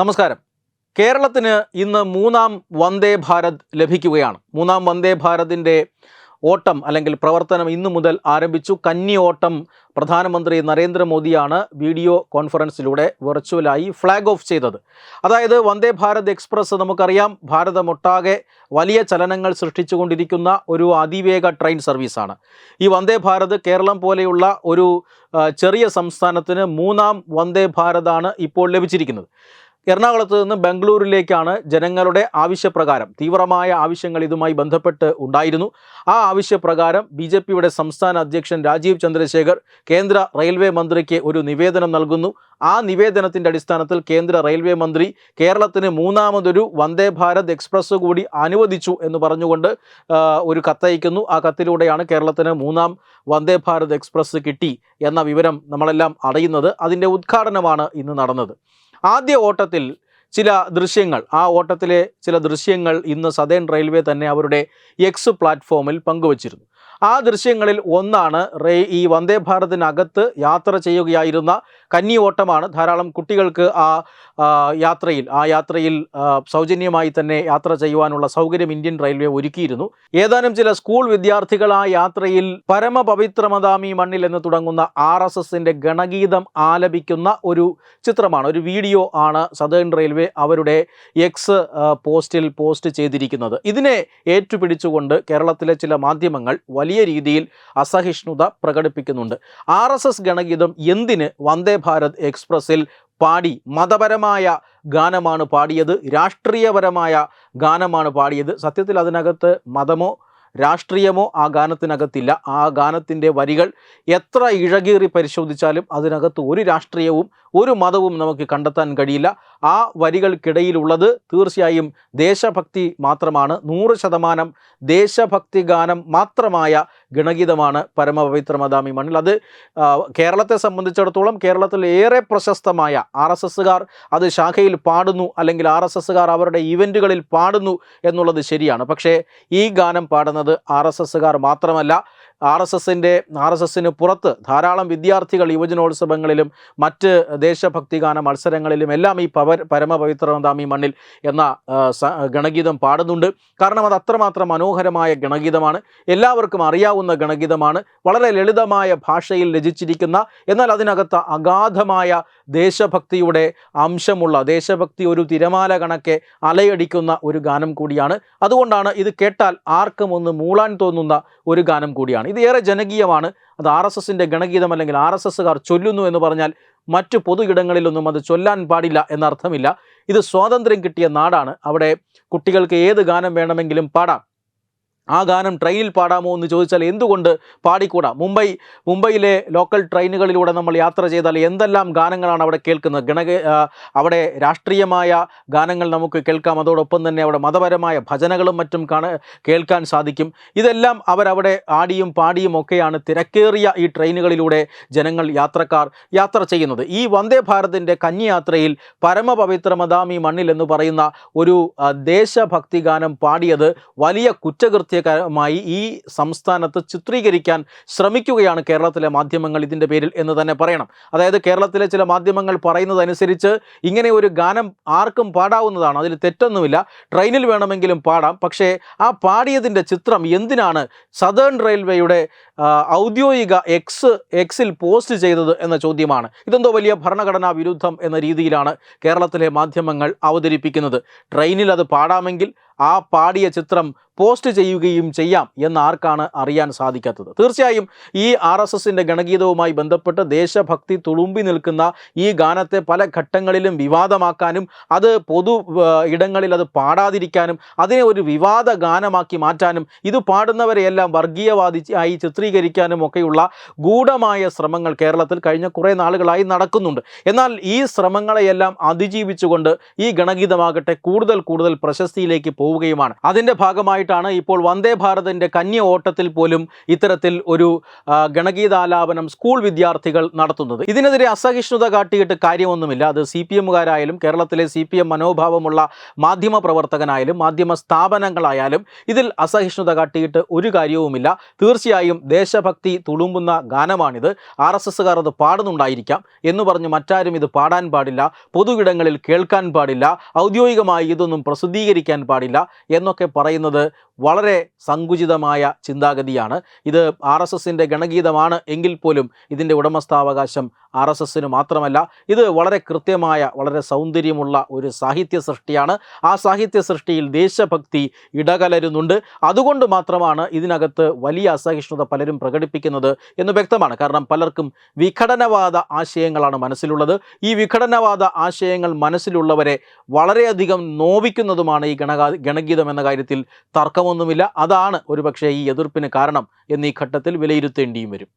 നമസ്കാരം. കേരളത്തിന് ഇന്ന് മൂന്നാം വന്ദേ ഭാരത് ലഭിക്കുകയാണ്. മൂന്നാം വന്ദേ ഭാരതിന്റെ ഓട്ടം അല്ലെങ്കിൽ പ്രവർത്തനം ഇന്നു മുതൽ ആരംഭിച്ചു. കന്നി ഓട്ടം പ്രധാനമന്ത്രി നരേന്ദ്രമോദിയാണ് വീഡിയോ കോൺഫറൻസിലൂടെ വെർച്വലായി ഫ്ലാഗ് ഓഫ് ചെയ്തത്. അതായത് വന്ദേ ഭാരത് എക്സ്പ്രസ് നമുക്കറിയാം ഭാരതമൊട്ടാകെ വലിയ ചലനങ്ങൾ സൃഷ്ടിച്ചുകൊണ്ടിരിക്കുന്ന ഒരു അതിവേഗ ട്രെയിൻ സർവീസാണ്. ഈ വന്ദേ ഭാരത് കേരളം പോലെയുള്ള ഒരു ചെറിയ സംസ്ഥാനത്തിന് മൂന്നാം വന്ദേ ഭാരതാണ് ഇപ്പോൾ ലഭിച്ചിരിക്കുന്നത്. എറണാകുളത്ത് നിന്ന് ബംഗളൂരിലേക്കാണ് ജനങ്ങളുടെ ആവശ്യപ്രകാരം തീവ്രമായ ആവശ്യങ്ങൾ ഇതുമായി ബന്ധപ്പെട്ട് ഉണ്ടായിരുന്നു. ആ ആവശ്യപ്രകാരം ബി ജെ പിയുടെ സംസ്ഥാന അധ്യക്ഷൻ രാജീവ് ചന്ദ്രശേഖർ കേന്ദ്ര റെയിൽവേ മന്ത്രിക്ക് ഒരു നിവേദനം നൽകുന്നു. ആ നിവേദനത്തിന്റെ അടിസ്ഥാനത്തിൽ കേന്ദ്ര റെയിൽവേ മന്ത്രി കേരളത്തിന് മൂന്നാമതൊരു വന്ദേ ഭാരത് എക്സ്പ്രസ് കൂടി അനുവദിച്ചു എന്ന് പറഞ്ഞുകൊണ്ട് ഒരു കത്തയക്കുന്നു ആ കത്തിലൂടെയാണ് കേരളത്തിന് മൂന്നാം വന്ദേ ഭാരത് എക്സ്പ്രസ് കിട്ടി എന്ന വിവരം നമ്മളെല്ലാം അറിയുന്നത്. അതിന്റെ ഉദ്ഘാടനമാണ് ഇന്ന് നടന്നത്. ആദ്യ ഓട്ടത്തിൽ ചില ദൃശ്യങ്ങൾ ആ ഓട്ടത്തിലെ ചില ദൃശ്യങ്ങൾ ഇന്ന് സദേൺ റെയിൽവേ തന്നെ അവരുടെ എക്സ് പ്ലാറ്റ്ഫോമിൽ പങ്കുവച്ചിരുന്നു. ആ ദൃശ്യങ്ങളിൽ ഒന്നാണ് റേ ഈ വന്ദേ ഭാരതിനകത്ത് യാത്ര ചെയ്യുകയായിരുന്ന കന്നി ഓട്ടമാണ് ധാരാളം കുട്ടികൾക്ക് ആ യാത്രയിൽ ആ യാത്രയിൽ സൗജന്യമായി തന്നെ യാത്ര ചെയ്യുവാനുള്ള സൗകര്യം ഇന്ത്യൻ റെയിൽവേ ഒരുക്കിയിരുന്നു. ഏതാനും ചില സ്കൂൾ വിദ്യാർത്ഥികൾ ആ യാത്രയിൽ പരമപവിത്രമതാമി മണ്ണിൽ എന്ന് തുടങ്ങുന്ന ആർ എസ് എസിന്റെ ഗണഗീതം ആലപിക്കുന്ന ഒരു ചിത്രമാണ് ഒരു വീഡിയോ ആണ് സദേൺ റെയിൽവേ അവരുടെ എക്സ് പോസ്റ്റിൽ പോസ്റ്റ് ചെയ്തിരിക്കുന്നത്. ഇതിനെ ഏറ്റുപിടിച്ചുകൊണ്ട് കേരളത്തിലെ ചില മാധ്യമങ്ങൾ വലിയ രീതിയിൽ അസഹിഷ്ണുത പ്രകടിപ്പിക്കുന്നുണ്ട്. ആർ എസ് എസ് ഗണഗീതം എന്തിന് വന്ദേ ഭാരത് എക്സ്പ്രസ്സിൽ പാടി മതപരമായ ഗാനമാണ് പാടിയത് രാഷ്ട്രീയപരമായ ഗാനമാണ് പാടിയത്? സത്യത്തിൽ അതിനകത്ത് മതമോ രാഷ്ട്രീയമോ ആ ഗാനത്തിനകത്തില്ല. ആ ഗാനത്തിന്റെ വരികൾ എത്ര ഇഴകീറി പരിശോധിച്ചാലും അതിനകത്ത് ഒരു രാഷ്ട്രീയവും ഒരു മതവും നമുക്ക് കണ്ടെത്താൻ കഴിയില്ല. ആ വരികൾക്കിടയിലുള്ളത് തീർച്ചയായും ദേശഭക്തി മാത്രമാണ്. നൂറ് ശതമാനം ദേശഭക്തി ഗാനം മാത്രമായ ഗണഗീതമാണ് പരമപവിത്രമദാമി മണ്ണിൽ. അത് കേരളത്തെ സംബന്ധിച്ചിടത്തോളം കേരളത്തിൽ ഏറെ പ്രശസ്തമായ ആർ എസ് എസ്സുകാർ അത് ശാഖയിൽ പാടുന്നു അല്ലെങ്കിൽ ആർ എസ് എസ്സുകാർ അവരുടെ ഇവന്റുകളിൽ പാടുന്നു എന്നുള്ളത് ശരിയാണ്. പക്ഷേ ഈ ഗാനം പാടുന്നത് ആർ എസ് എസ്സുകാർ മാത്രമല്ല. ആർ എസ് എസിന്റെ ആർ എസ് എസിന് പുറത്ത് ധാരാളം വിദ്യാർത്ഥികൾ യുവജനോത്സവങ്ങളിലും മറ്റ് ദേശഭക്തിഗാന മത്സരങ്ങളിലും എല്ലാം ഈ പവർ പരമപവിത്രമതാമി മണ്ണിൽ എന്ന ഗണഗീതം പാടുന്നുണ്ട്. കാരണം അത് അത്രമാത്രം മനോഹരമായ ഗണഗീതമാണ്. എല്ലാവർക്കും അറിയാവുന്ന ഗണഗീതമാണ്. വളരെ ലളിതമായ ഭാഷയിൽ രചിച്ചിരിക്കുന്ന എന്നാൽ അതിനകത്ത് അഗാധമായ ദേശഭക്തിയുടെ അംശമുള്ള ദേശഭക്തി ഒരു തിരമാല കണക്കെ അലയടിക്കുന്ന ഒരു ഗാനം കൂടിയാണ്. അതുകൊണ്ടാണ് ഇത് കേട്ടാൽ ആർക്കും ഒന്ന് മൂളാൻ തോന്നുന്ന ഒരു ഗാനം കൂടിയാണ്. ഇത് ഏറെ ജനകീയമാണ്. അത് ആർ എസ് എസിന്റെ ഗണഗീതം അല്ലെങ്കിൽ ആർ എസ് എസ്സുകാർ ചൊല്ലുന്നു എന്ന് പറഞ്ഞാൽ മറ്റു പൊതു ഇടങ്ങളിലൊന്നും അത് ചൊല്ലാൻ പാടില്ല എന്നർത്ഥമില്ല. ഇത് സ്വാതന്ത്ര്യം കിട്ടിയ നാടാണ്. അവിടെ കുട്ടികൾക്ക് ഏത് ഗാനം വേണമെങ്കിലും പാടാം. ആ ഗാനം ട്രെയിനിൽ പാടാമോ എന്ന് ചോദിച്ചാൽ എന്തുകൊണ്ട് പാടിക്കൂടാ? മുംബൈ മുംബൈയിലെ ലോക്കൽ ട്രെയിനുകളിലൂടെ നമ്മൾ യാത്ര ചെയ്താൽ എന്തെല്ലാം ഗാനങ്ങളാണ് അവിടെ കേൾക്കുന്നത്? ഗണക അവിടെ രാഷ്ട്രീയമായ ഗാനങ്ങൾ നമുക്ക് കേൾക്കാം. അതോടൊപ്പം തന്നെ അവിടെ മതപരമായ ഭജനകളും മറ്റും കാണ കേൾക്കാൻ സാധിക്കും. ഇതെല്ലാം അവരവിടെ ആടിയും പാടിയും ഒക്കെയാണ് തിരക്കേറിയ ഈ ട്രെയിനുകളിലൂടെ ജനങ്ങൾ യാത്രക്കാർ യാത്ര ചെയ്യുന്നത്. ഈ വന്ദേ ഭാരതിന്റെ കന്യാത്രയിൽ പരമപവിത്രമദാമി മണ്ണിൽ എന്ന് പറയുന്ന ഒരു ദേശഭക്തി ഗാനം പാടിയത് വലിയ കുറ്റകൃത്യകരമായി ഈ സംസ്ഥാനത്ത് ചിത്രീകരിക്കാൻ ശ്രമിക്കുകയാണ് കേരളത്തിലെ മാധ്യമങ്ങൾ ഇതിന്റെ പേരിൽ എന്ന് തന്നെ പറയണം. അതായത് കേരളത്തിലെ ചില മാധ്യമങ്ങൾ പറയുന്നതനുസരിച്ച് ഇങ്ങനെ ഒരു ഗാനം ആർക്കും പാടാവുന്നതാണ്. അതിൽ തെറ്റൊന്നുമില്ല. ട്രെയിനിൽ വേണമെങ്കിലും പാടാം. പക്ഷേ ആ പാടിയതിന്റെ ചിത്രം എന്തിനാണ് സദേൺ റെയിൽവേയുടെ ഔദ്യോഗിക എക്സ് എക്സിൽ പോസ്റ്റ് ചെയ്തത് എന്ന ചോദ്യമാണ്. ഇതെന്തോ വലിയ ഭരണഘടനാ വിരുദ്ധം എന്ന രീതിയിലാണ് കേരളത്തിലെ മാധ്യമങ്ങൾ അവതരിപ്പിക്കുന്നത്. ട്രെയിനിൽ അത് പാടാമെങ്കിൽ ആ പാടിയ ചിത്രം പോസ്റ്റ് ചെയ്യുകയും ചെയ്യാം എന്ന് ആർക്കാണ് അറിയാൻ സാധിക്കാത്തത്. തീർച്ചയായും ഈ ആർ എസ് എസിന്റെ ഗണഗീതവുമായി ബന്ധപ്പെട്ട് ദേശഭക്തി തുളുമ്പി നിൽക്കുന്ന ഈ ഗാനത്തെ പല ഘട്ടങ്ങളിലും വിവാദമാക്കാനും അത് പൊതു ഇടങ്ങളിൽ അത് പാടാതിരിക്കാനും അതിനെ ഒരു വിവാദ ഗാനമാക്കി മാറ്റാനും ഇത് പാടുന്നവരെയെല്ലാം വർഗീയവാദി ആയി ചിത്രീകരിക്കാനും ഒക്കെയുള്ള ഗൂഢമായ ശ്രമങ്ങൾ കേരളത്തിൽ കഴിഞ്ഞ കുറേ നാളുകളായി നടക്കുന്നുണ്ട്. എന്നാൽ ഈ ശ്രമങ്ങളെയെല്ലാം അതിജീവിച്ചുകൊണ്ട് ഈ ഗണഗീതമാകട്ടെ കൂടുതൽ കൂടുതൽ പ്രശസ്തിയിലേക്ക് പോവുകയുമാണ്. അതിന്റെ ഭാഗമായിട്ടാണ് ഇപ്പോൾ വന്ദേ ഭാരതിന്റെ കന്യ ഓട്ടത്തിൽ പോലും ഇത്തരത്തിൽ ഒരു ഗണഗീതാലാപനം സ്കൂൾ വിദ്യാർത്ഥികൾ നടത്തുന്നത്. ഇതിനെതിരെ അസഹിഷ്ണുത കാട്ടിയിട്ട് കാര്യമൊന്നുമില്ല. അത് സി പി എമ്മുകാരായാലും കേരളത്തിലെ സി പി എം മനോഭാവമുള്ള മാധ്യമ പ്രവർത്തകനായാലും മാധ്യമ സ്ഥാപനങ്ങളായാലും ഇതിൽ അസഹിഷ്ണുത കാട്ടിയിട്ട് ഒരു കാര്യവുമില്ല. തീർച്ചയായും ദേശഭക്തി തുളുമ്പുന്ന ഗാനമാണിത്. ആർ എസ് എസ്സുകാർ അത് പാടുന്നുണ്ടായിരിക്കാം എന്ന് പറഞ്ഞ് മറ്റാരും ഇത് പാടാൻ പാടില്ല. പൊതുവിടങ്ങളിൽ കേൾക്കാൻ പാടില്ല. ഔദ്യോഗികമായി ഇതൊന്നും പ്രസിദ്ധീകരിക്കാൻ പാടില്ല. എന്നൊക്കെ പറയുന്നത് വളരെ സങ്കുചിതമായ ചിന്താഗതിയാണ്. ഇത് ആർ എസ് എസിന്റെ ഗണഗീതമാണ് എങ്കിൽ പോലും ഇതിന്റെ ഉടമസ്ഥാവകാശം ആർ എസ് എസിന് മാത്രമല്ല ഇത് വളരെ കൃത്യമായ വളരെ സൗന്ദര്യമുള്ള ഒരു സാഹിത്യ സൃഷ്ടിയാണ്. ആ സാഹിത്യ സൃഷ്ടിയിൽ ദേശഭക്തി ഇടകലരുന്നുണ്ട്. അതുകൊണ്ട് മാത്രമാണ് ഇതിനകത്ത് വലിയ അസഹിഷ്ണുത പലരും പ്രകടിപ്പിക്കുന്നത് എന്ന് വ്യക്തമാണ്. കാരണം പലർക്കും വിഘടനവാദ ആശയങ്ങളാണ് മനസ്സിലുള്ളത്. ഈ വിഘടനവാദ ആശയങ്ങൾ മനസ്സിലുള്ളവരെ വളരെയധികം നോവിക്കുന്നതുമാണ് ഈ ഗണഗാ ഗണഗീതം എന്ന കാര്യത്തിൽ തർക്കമൊന്നുമില്ല. അതാണ് ഒരുപക്ഷെ ഈ എതിർപ്പിന് കാരണം എന്നീ ഘട്ടത്തിൽ വിലയിരുത്തേണ്ടിയും വരും.